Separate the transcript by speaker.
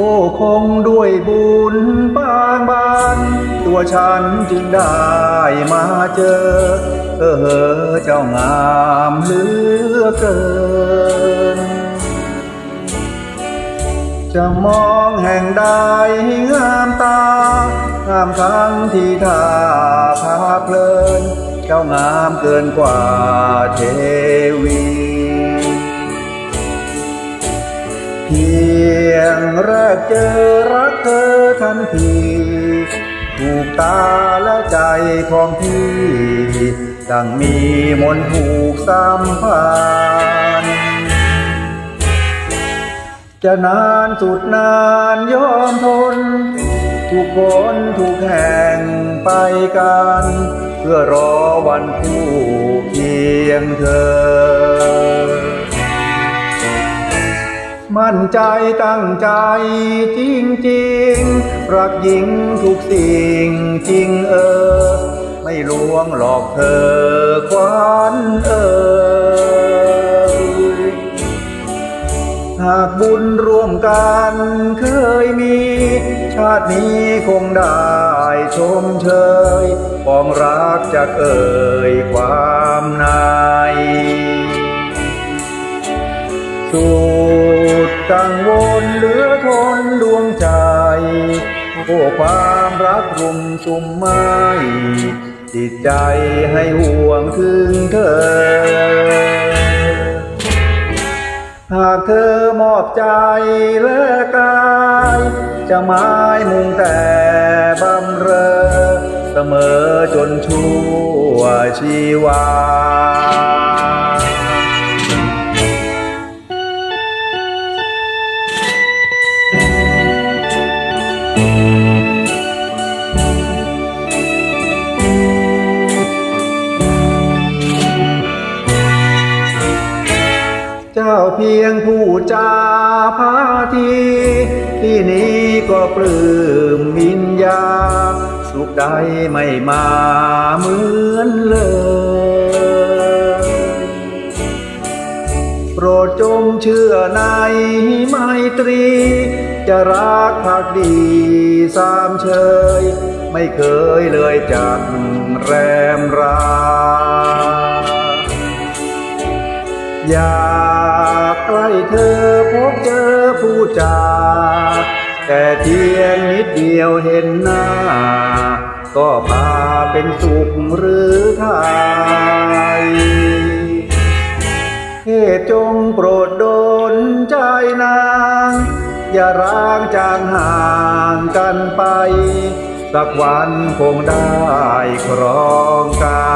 Speaker 1: โอ้คงด้วยบุญบางบาน ตัวฉันจึงได้มาเจอ เออเจ้างามเหลือเกิน จะมองแห่งใดงามตางามทั้งที่ท่าพาเพลิน เจ้างามเกินกว่าเทวี แรกเจอรักเธอทันทีถูกตาและใจของพี่ดังมีมนผูกสัมพันธ์จะนานสุดนานยอมทน ทุกคนทุกแห่งไปกัน เพื่อรอวันคู่เคียงเธอ มั่นใจตั้งใจจริงๆรักหญิงทุกสิ่งจริงเออ ไม่ลวงหลอกเธอควันเออหากบุญร่วมกันเคยมี ชาตินี้คงได้ชมเชยปองรักจะเอ่ยความในสุ กังวลเหลือทนดวงใจโอ้ความรักรุมสุมไม้จิตใจให้ห่วงถึงเธอ หากเธอมอบใจและกาย จะไม้มุงแต่บำเรอ เสมอจนชั่วชีวา เจ้าเพียงผู้จาพาทีที่นี้ก็ปลื้มวิญญา สุขใดไม่มาเหมือนเลยโปรดจงเชื่อในไมตรี จะรักภักดีสามเชย ไม่เคยเลยจักแรมรา อยา ใกล้เธอพบเจอผู้จาแต่เพียงนิดเดียวเห็นหน้า ก็พาเป็นสุขหรือไทยเทศจงโปรดโดนใจนาง อย่าร้างจางห่างกันไป สักวันคงได้ครองกาย